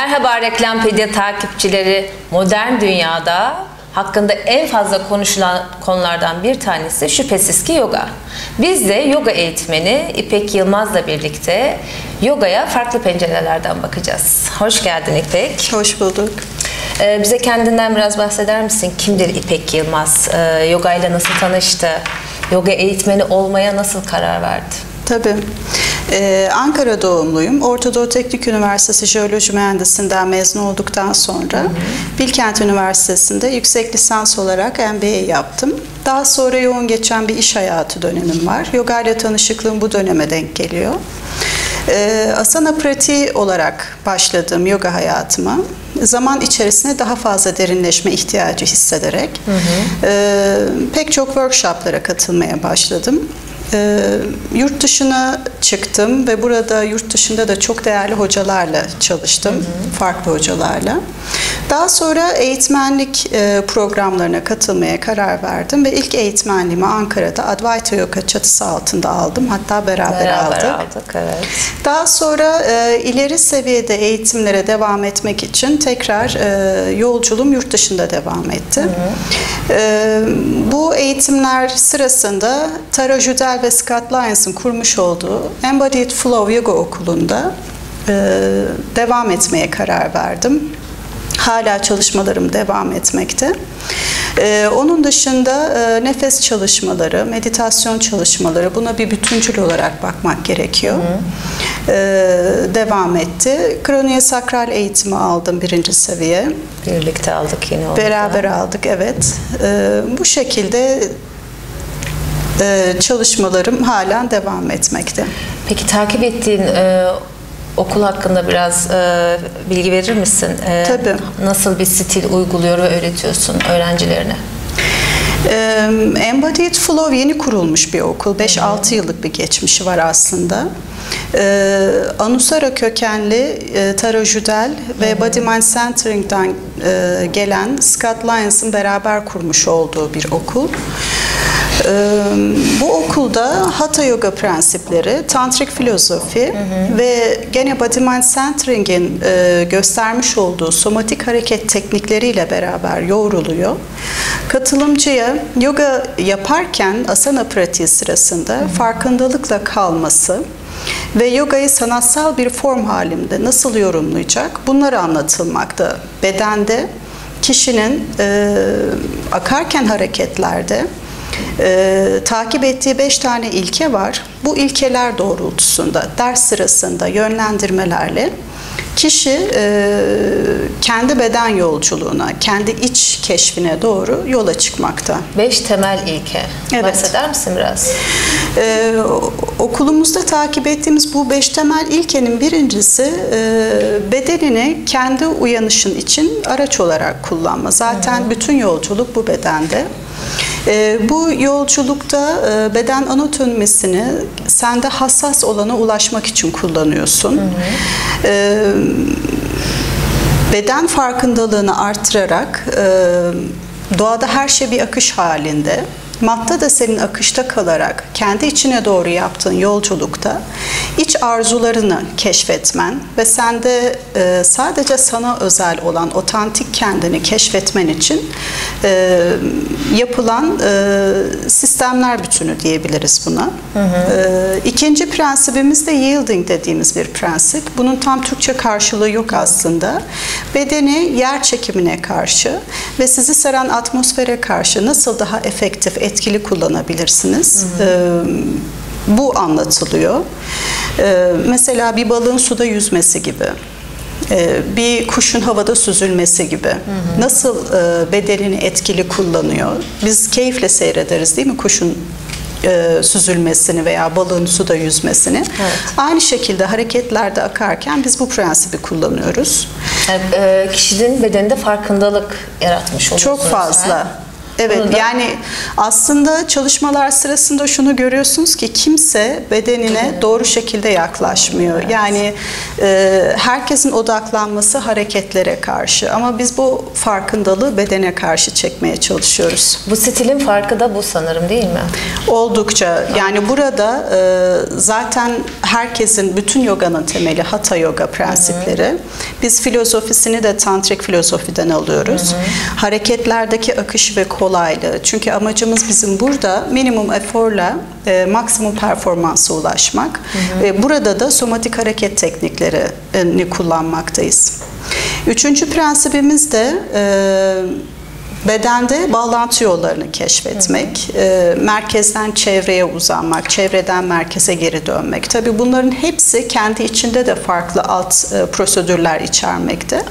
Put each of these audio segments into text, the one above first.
Merhaba Reklampedia takipçileri. Modern dünyada hakkında en fazla konuşulan konulardan bir tanesi şüphesiz ki yoga. Biz de yoga eğitmeni İpek Yılmaz'la birlikte yogaya farklı pencerelerden bakacağız. Hoş geldin İpek. Hoş bulduk. Ee, bize kendinden biraz bahseder misin? Kimdir İpek Yılmaz? Ee, yoga ile nasıl tanıştı? Yoga eğitmeni olmaya nasıl karar verdi? Tabii. Ee, Ankara doğumluyum. Orta Doğu Teknik Üniversitesi Jeoloji Mühendisinden mezun olduktan sonra hı hı. Bilkent Üniversitesi'nde yüksek lisans olarak MBA yaptım. Daha sonra yoğun geçen bir iş hayatı dönemim var. Yoga ile tanışıklığım bu döneme denk geliyor. Ee, asana pratiği olarak başladığım yoga hayatıma zaman içerisinde daha fazla derinleşme ihtiyacı hissederek hı hı. E, pek çok workshoplara katılmaya başladım. E, yurt dışına çıktım ve burada yurt dışında da çok değerli hocalarla çalıştım, hı hı. farklı hocalarla. Daha sonra eğitmenlik e, programlarına katılmaya karar verdim ve ilk eğitmenliğimi Ankara'da Advaita Yoga çatısı altında aldım. Hatta beraber, Beraber aldık. aldık, evet. Daha sonra e, ileri seviyede eğitimlere devam etmek için tekrar e, yolculuğum yurt dışında devam etti. Hı hı. E, bu eğitimler sırasında Tara Judel ve Scott Lyons'ın kurmuş olduğu Embodied Flow Yoga Okulu'nda e, devam etmeye karar verdim. Hala çalışmalarım devam etmekte. Ee, onun dışında e, nefes çalışmaları, meditasyon çalışmaları buna bir bütüncül olarak bakmak gerekiyor. Hı. Ee, devam etti. Kroniye sakral eğitimi aldım birinci seviye. Birlikte aldık yine onu Beraber da. aldık evet. Ee, bu şekilde e, çalışmalarım halen devam etmekte. Peki takip ettiğin e, okul hakkında biraz e, bilgi verir misin? E, Tabii. Nasıl bir stil uyguluyor ve öğretiyorsun öğrencilerine? Embodied Flow yeni kurulmuş bir okul. 5-6 yıllık bir geçmişi var aslında. Ee, Anusara kökenli e, Tara Judel ve Body Mind Centering'den e, gelen Scott Lyons'ın beraber kurmuş olduğu bir okul. Ee, bu okulda Hatha Yoga prensipleri, tantrik filozofi hı hı. ve gene Body Mind Centering'in e, göstermiş olduğu somatik hareket teknikleriyle beraber yoğruluyor. Katılımcıya yoga yaparken asana pratiği sırasında hı hı. farkındalıkla kalması, ve yogayı sanatsal bir form halinde nasıl yorumlayacak bunları anlatılmakta. Bedende kişinin e, akarken hareketlerde e, takip ettiği beş tane ilke var. Bu ilkeler doğrultusunda ders sırasında yönlendirmelerle kişi e, kendi beden yolculuğuna, kendi iç keşfine doğru yola çıkmakta. Beş temel ilke. Evet. Bahseder misin biraz? Ee, okulumuzda takip ettiğimiz bu beş temel ilkenin birincisi e, bedenini kendi uyanışın için araç olarak kullanma. Zaten Hı. bütün yolculuk bu bedende. E, bu yolculukta e, beden anatomisini sende hassas olana ulaşmak için kullanıyorsun. Hı hı. E, beden farkındalığını artırarak e, doğada her şey bir akış halinde. Matta da senin akışta kalarak kendi içine doğru yaptığın yolculukta iç arzularını keşfetmen ve sende e, sadece sana özel olan otantik kendini keşfetmen için e, yapılan e, sistemler bütünü diyebiliriz buna. Hı hı. E, ikinci prensibimiz de yielding dediğimiz bir prensip. Bunun tam Türkçe karşılığı yok aslında. Bedeni yer çekimine karşı ve sizi saran atmosfere karşı nasıl daha efektif, etkili kullanabilirsiniz? Hı hı. bu anlatılıyor. mesela bir balığın suda yüzmesi gibi bir kuşun havada süzülmesi gibi. Hı hı. Nasıl bedenini etkili kullanıyor? Biz keyifle seyrederiz değil mi kuşun süzülmesini veya balığın suda yüzmesini. Evet. Aynı şekilde hareketlerde akarken biz bu prensibi kullanıyoruz. Yani, kişinin bedeninde farkındalık yaratmış oluyorsunuz. Çok fazla. Evet Bunu da- yani aslında çalışmalar sırasında şunu görüyorsunuz ki kimse bedenine doğru şekilde yaklaşmıyor. Yani e, herkesin odaklanması hareketlere karşı ama biz bu farkındalığı bedene karşı çekmeye çalışıyoruz. Bu stilin farkı da bu sanırım değil mi? Oldukça yani burada e, zaten herkesin bütün yoganın temeli hatha yoga prensipleri. Biz filozofisini de tantrik filozofiden alıyoruz. Hareketlerdeki akış ve kolaylığı. Çünkü amacımız bizim burada minimum eforla e, maksimum performansa ulaşmak. Ve burada da somatik hareket tekniklerini kullanmaktayız. Üçüncü prensibimiz de e, Bedende bağlantı yollarını keşfetmek, e, merkezden çevreye uzanmak, çevreden merkeze geri dönmek. Tabii bunların hepsi kendi içinde de farklı alt e, prosedürler içermekte.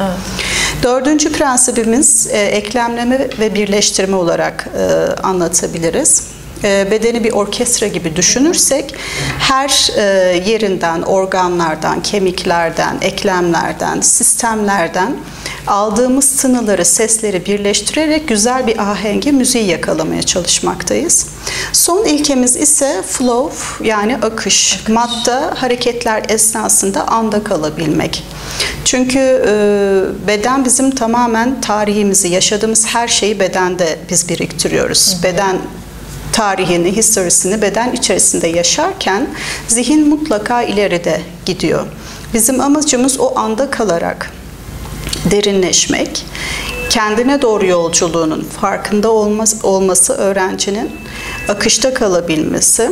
Dördüncü prensibimiz e, eklemleme ve birleştirme olarak e, anlatabiliriz. E, bedeni bir orkestra gibi düşünürsek her e, yerinden, organlardan, kemiklerden, eklemlerden, sistemlerden aldığımız tınıları, sesleri birleştirerek güzel bir ahenge müziği yakalamaya çalışmaktayız. Son ilkemiz ise flow yani akış. Madda hareketler esnasında anda kalabilmek. Çünkü e, beden bizim tamamen tarihimizi, yaşadığımız her şeyi bedende biz biriktiriyoruz. Beden tarihini, historisini beden içerisinde yaşarken zihin mutlaka ileride gidiyor. Bizim amacımız o anda kalarak derinleşmek, kendine doğru yolculuğunun farkında olması, olması öğrencinin akışta kalabilmesi.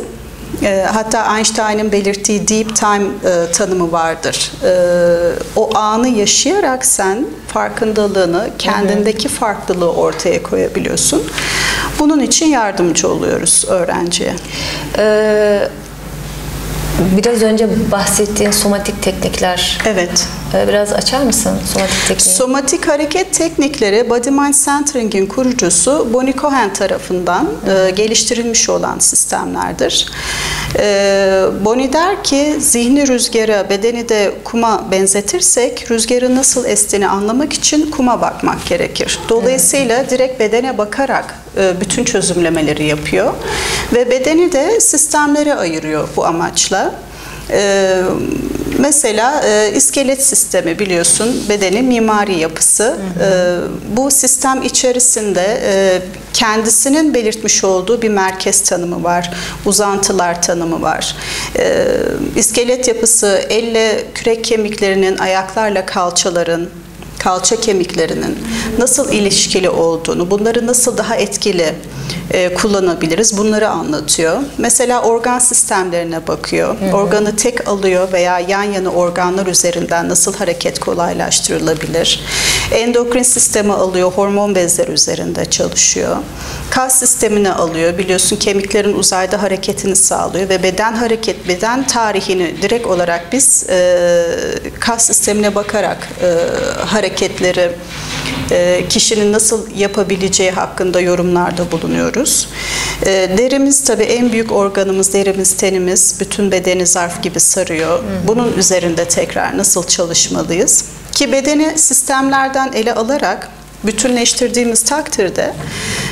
E, hatta Einstein'ın belirttiği deep time e, tanımı vardır. E, o anı yaşayarak sen farkındalığını, kendindeki farklılığı ortaya koyabiliyorsun. Bunun için yardımcı oluyoruz öğrenciye. Ee, biraz önce bahsettiğin somatik teknikler. Evet. Ee, biraz açar mısın somatik tekniği? Somatik hareket teknikleri Body Mind Centering'in kurucusu Bonnie Cohen tarafından e, geliştirilmiş olan sistemlerdir. E, Bonnie der ki zihni rüzgara, bedeni de kuma benzetirsek rüzgarın nasıl estiğini anlamak için kuma bakmak gerekir. Dolayısıyla direkt bedene bakarak e, bütün çözümlemeleri yapıyor ve bedeni de sistemlere ayırıyor bu amaçla. Ee, mesela e, iskelet sistemi biliyorsun bedenin mimari yapısı. Ee, bu sistem içerisinde e, kendisinin belirtmiş olduğu bir merkez tanımı var, uzantılar tanımı var. Ee, iskelet yapısı elle kürek kemiklerinin, ayaklarla kalçaların, kalça kemiklerinin nasıl ilişkili olduğunu, bunları nasıl daha etkili e, kullanabiliriz bunları anlatıyor. Mesela organ sistemlerine bakıyor. Organı tek alıyor veya yan yana organlar üzerinden nasıl hareket kolaylaştırılabilir. Endokrin sistemi alıyor, hormon bezleri üzerinde çalışıyor. Kas sistemini alıyor, biliyorsun kemiklerin uzayda hareketini sağlıyor ve beden hareket, beden tarihini direkt olarak biz e, kas sistemine bakarak e, hareketleri e, kişinin nasıl yapabileceği hakkında yorumlarda bulunuyoruz. E, derimiz tabii en büyük organımız, derimiz, tenimiz bütün bedeni zarf gibi sarıyor. Bunun üzerinde tekrar nasıl çalışmalıyız? Ki bedeni sistemlerden ele alarak bütünleştirdiğimiz takdirde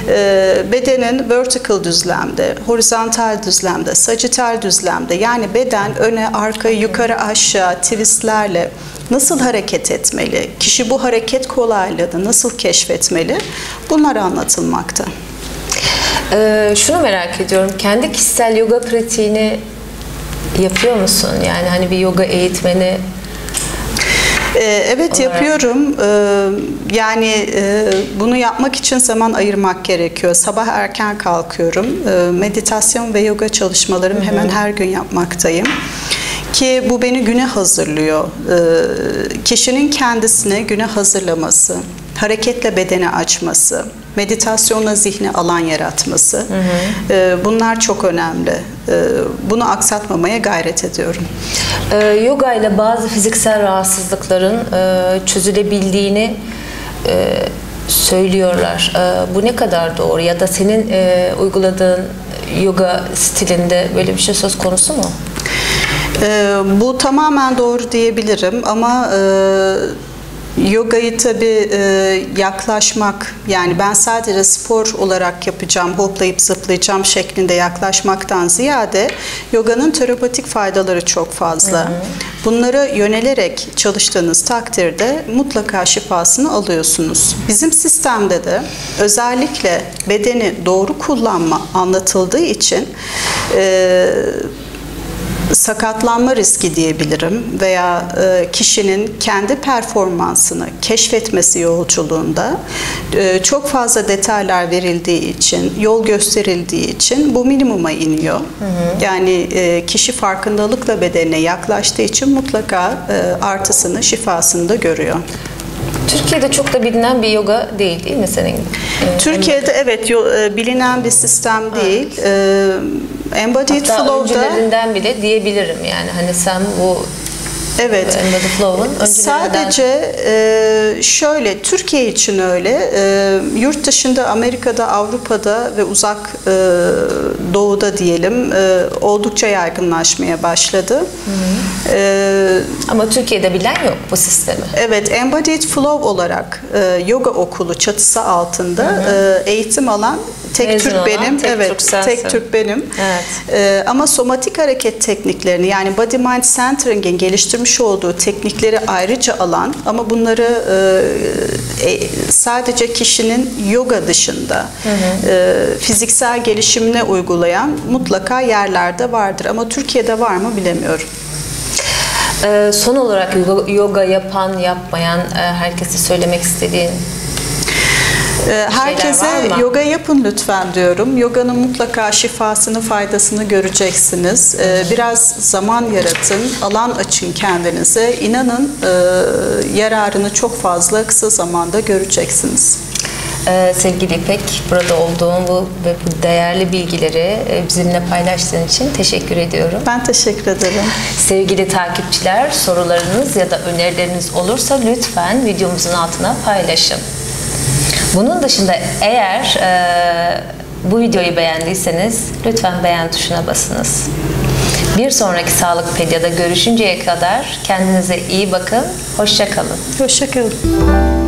e, bedenin vertical düzlemde, horizontal düzlemde, sagittal düzlemde yani beden öne, arka, yukarı, aşağı twistlerle nasıl hareket etmeli, kişi bu hareket kolaylığını nasıl keşfetmeli bunlar anlatılmakta. Ee, şunu merak ediyorum. Kendi kişisel yoga pratiğini yapıyor musun? Yani hani bir yoga eğitmeni Ee, Evet yapıyorum. Ee, Yani e, bunu yapmak için zaman ayırmak gerekiyor. Sabah erken kalkıyorum. Ee, Meditasyon ve yoga çalışmalarımı hemen her gün yapmaktayım. Ki bu beni güne hazırlıyor. Ee, Kişinin kendisine güne hazırlaması, hareketle bedeni açması, meditasyonla zihni alan yaratması. Ee, Bunlar çok önemli. Ee, Bunu aksatmamaya gayret ediyorum. Ee, yoga ile bazı fiziksel rahatsızlıkların e, çözülebildiğini e, söylüyorlar. E, bu ne kadar doğru? Ya da senin e, uyguladığın yoga stilinde böyle bir şey söz konusu mu? Ee, bu tamamen doğru diyebilirim ama e, Yogayı tabii e, yaklaşmak yani ben sadece spor olarak yapacağım, hoplayıp zıplayacağım şeklinde yaklaşmaktan ziyade yoganın terapatik faydaları çok fazla. Bunlara yönelerek çalıştığınız takdirde mutlaka şifasını alıyorsunuz. Bizim sistemde de özellikle bedeni doğru kullanma anlatıldığı için e, sakatlanma riski diyebilirim veya e, kişinin kendi performansını keşfetmesi yolculuğunda e, çok fazla detaylar verildiği için, yol gösterildiği için bu minimuma iniyor. Yani e, kişi farkındalıkla bedenine yaklaştığı için mutlaka artısını, şifasını da görüyor. Türkiye'de çok da bilinen bir yoga değil değil mi senin? Ee, Türkiye'de evet yo- e, bilinen bir sistem değil. E, Embodied Hatta Flow'da öncülerinden bile diyebilirim yani hani sen bu evet Sadece e, şöyle Türkiye için öyle e, yurt dışında Amerika'da Avrupa'da ve uzak e, doğuda diyelim e, oldukça yaygınlaşmaya başladı. E, ama Türkiye'de bilen yok bu sistemi. Evet, Embodied Flow olarak e, yoga okulu çatısı altında e, eğitim alan tek Mezun Türk olan benim. tek evet, Türk sensin. tek Türk benim. Evet. E, ama somatik hareket tekniklerini yani Body Mind Centering'in geliştirmiş olduğu teknikleri ayrıca alan ama bunları e, e, sadece kişinin yoga dışında e, fiziksel gelişimine uygulayan mutlaka yerlerde vardır. Ama Türkiye'de var mı bilemiyorum. Ee, son olarak yoga, yoga yapan, yapmayan e, herkese söylemek istediğin Ee, Herkese yoga yapın lütfen diyorum. Yoganın mutlaka şifasını, faydasını göreceksiniz. Ee, Biraz zaman yaratın, alan açın kendinize. İnanın e, yararını çok fazla kısa zamanda göreceksiniz. Ee, sevgili İpek, burada olduğun bu ve bu değerli bilgileri e, bizimle paylaştığın için teşekkür ediyorum. Ben teşekkür ederim. Sevgili takipçiler, sorularınız ya da önerileriniz olursa lütfen videomuzun altına paylaşın. Bunun dışında eğer e, bu videoyu beğendiyseniz lütfen beğen tuşuna basınız. Bir sonraki Sağlık Pedya'da görüşünceye kadar kendinize iyi bakın, hoşça kalın. Hoşçakalın.